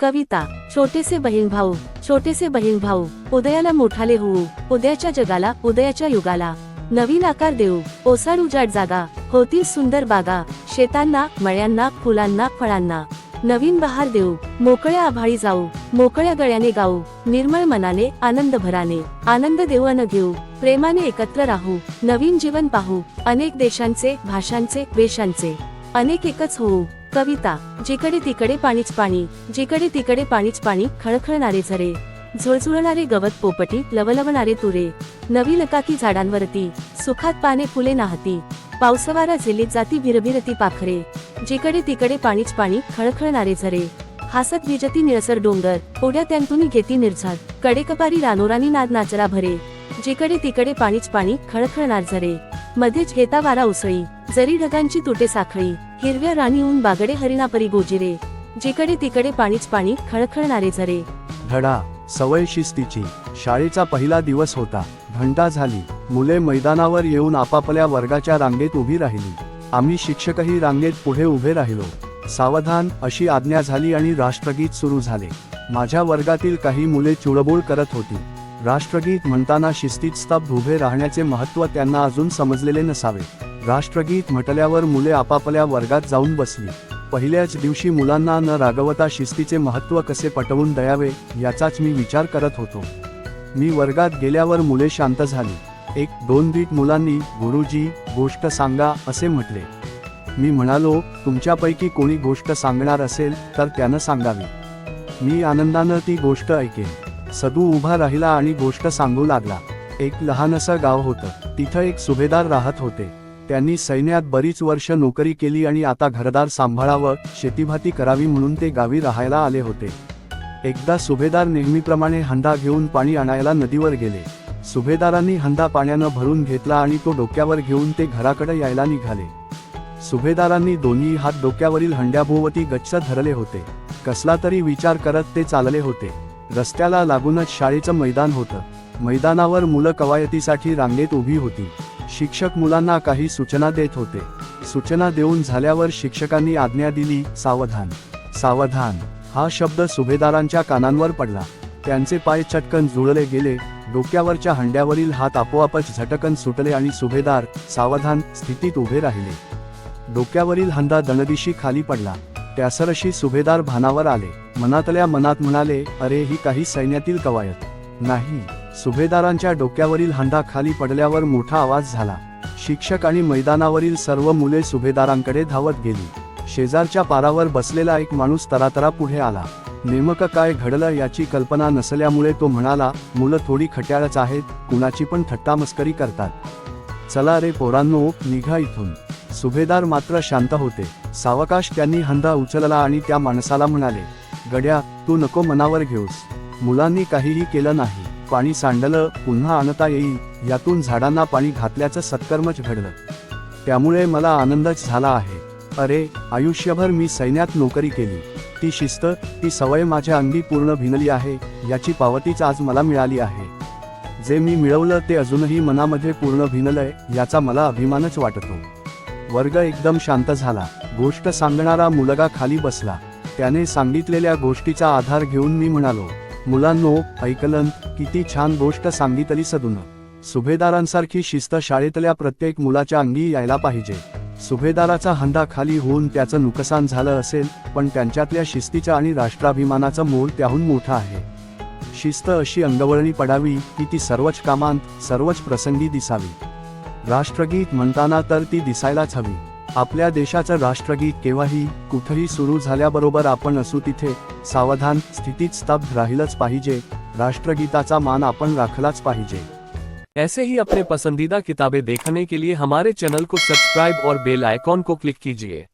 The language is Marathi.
कविता छोटेसे बहीण भाऊ छोटेसे बहीण भाऊ उदयाला मोठाले होऊ उद्याच्या जगाला उदयाच्या युगाला. नवीन आकार देऊ ओसाड उजाड जागा होतील सुंदर बागा शेतांना मळ्यांना फुलांना फळांना. नवीन बहार देऊ मोकळ्या आभाळी जाऊ मोकळ्या गळ्याने गाऊ निर्मळ मनाने आनंद भराने आनंद देऊ अन घेऊ प्रेमाने एकत्र राहू नवीन जीवन पाहू अनेक देशांचे भाषांचे वेशांचे. अनेक एकच होऊ कविता जिकडे तिकडे पाणीच पाणी जिकडे तिकडे पाणीच पाणी खळखळणारे झरे झुळझुळणारे गवत पोपटी लवलवणारे तुरे नवी लकाकी झाडांवरती सुखात पाने फुले नाहती पावसवारा झेलीत जाती भिरभिरती पाखरे जिकडे तिकडे पाणीच पाणी खळखळणारे झरे हासत विजती निळसर डोंगर ओढ्या त्यांतून घेती निर्झाद कडेकपारी रानोरानी नाद नाचरा भरे जिकडे तिकडे पाणीच पाणी खळखळणार झरे मध्येच घेता वारा उसळी जरी ढगांची तुटे साखळी हिरव्या राणी ऊन बागडे हरिणापरी गोजिरे जिकडे तिकडे पाणीच पाणी खळखळणारे झरे. धडा सवय शिस्तीची शाळेचा पहिला दिवस होता घंटा झाली मुले मैदानावर येऊन आपापल्या वर्गाच्या रांगेत उभी राहिली. आम्ही शिक्षकही रांगेत पुढे उभे राहिलो. सावधान अशी आज्ञा झाली आणि राष्ट्रगीत सुरू झाले. माझ्या वर्गातील काही मुले चुळबुळ करत होती. राष्ट्रगीत म्हणताना शिस्तीत स्तब्ध उभे राहण्याचे महत्त्व त्यांना अजून समजलेले नसावे. राष्ट्रगीत म्हटल्यावर मुले आपापल्या वर्गात जाऊन बसली. पहिल्याच दिवशी मुलांना न रागवता शिस्तीचे महत्त्व कसे पटवून द्यावे याचाच मी विचार करत होतो. मी वर्गात गेल्यावर मुले शांत झाली. एक दोन दीट मुलांनी गुरुजी गोष्ट सांगा असे म्हटले. मी म्हणालो तुमच्यापैकी कोणी गोष्ट सांगणार असेल तर त्यानं सांगावी. मी आनंदानं ती गोष्ट ऐकेन. सदू उभा राहिला आणि गोष्ट सांगू लागला. एक लहानसं गाव होतं. तिथं एक सुभेदार राहत होते. त्यांनी सैन्यात बरीच वर्ष नोकरी केली आणि आता घरदार सांभाळावं शेतीभाती करावी म्हणून ते गावी राहायला आले होते. एकदा सुभेदार नेहमीप्रमाणे हंडा घेऊन पाणी आणायला नदीवर गेले. सुभेदारांनी हंडा पाण्यानं भरून घेतला आणि तो डोक्यावर घेऊन ते घराकडे यायला निघाले. सुभेदारांनी दोन्ही हात डोक्यावरील हंड्याभोवती गच्च धरले होते. कसला तरी विचार करत ते चालले होते. रस्त्याला लागूनच शाळेचं मैदान होतं. मैदानावर मुलं कवायतीसाठी रांगेत उभी होती. शिक्षक मुलांना काही सूचना देत होते. सूचना देऊन झाल्यावर शिक्षकांनी आज्ञा दिली सावधान. सावधान. हा शब्द सुभेदारांच्या कानांवर पडला. त्यांचे पाय चटकन जुळले गेले डोक्यावरच्या हंड्यावरील हात आपोआपच झटकन सुटले आणि सुभेदार सावधान स्थितीत उभे राहिले. डोक्यावरील हंदा दणदिशी खाली पडला. त्यासरशी सुभेदार भानावर आले. मनातल्या मनात म्हणाले अरे ही काही सैन्यातील कवायत. नाही. सुभेदारांच्या डोक्यावरील हंडा खाली पडल्यावर मोठा आवाज झाला. शिक्षक आणि मैदानावरील सर्व मुले सुभेदारांकडे धावत गेली. शेजारच्या पारावर बसलेला एक माणूस तरातरा पुढे आला. नेमकं काय घडलं याची कल्पना नसल्यामुळे तो म्हणाला मुलं थोडी खट्याळच आहेत कुणाची पण थट्टामस्करी करतात. चला रे पोरांनो निघा इथून. सुभेदार मात्र शांत होते. सावकाश त्यांनी हंदा उचलला आणि त्या माणसाला म्हणाले गड्या तू नको मनावर घेऊस. मुलांनी काहीही केलं नाही. पाणी सांडलं पुन्हा आणता येईल. यातून झाडांना पाणी घातल्याचं सत्कर्मच घडलं. त्यामुळे मला आनंदच झाला आहे. अरे आयुष्यभर मी सैन्यात नोकरी केली. ती शिस्त ती सवय माझ्या अंगी पूर्ण भिनली आहे. याची पावतीच आज मला मिळाली आहे. जे मी मिळवलं ते अजूनही मनामध्ये पूर्ण भिनलंय याचा मला अभिमानच वाटतो. वर्ग एकदम शांत झाला. गोष्ट सांगणारा मुलगा खाली बसला. त्याने सांगितलेल्या गोष्टीचा आधार घेऊन मी म्हणालो मुलांनो ऐकलन किती छान गोष्ट सांगितली सदून सुभेदारांसारखी शिस्त शाळेतल्या प्रत्येक मुलाच्या अंगी यायला पाहिजे. सुभेदाराचा हंडा खाली होऊन त्याचं नुकसान झालं असेल पण त्यांच्यातल्या शिस्तीचा आणि राष्ट्राभिमानाचा मोल त्याहून मोठा आहे. शिस्त अशी अंगवळणी पडावी की ती सर्वच कामांत सर्वच प्रसंगी दिसावी. राष्ट्रगीत म्हणताना तर ती दिसायलाच हवी. आपल्या देशाचं राष्ट्रगीत केव्हाही कुठेही सुरू झाल्याबरोबर आपण असू तिथे, सावधान स्थितीत स्तब्ध राहिलंच पाहिजे, राष्ट्रगीताचा मान आपण राखलाच पाहिजे. ऐसे ही अपने पसंदीदा किताबें देखने के लिए हमारे चैनल को सब्सक्राइब और बेल आइकॉन को क्लिक कीजिए.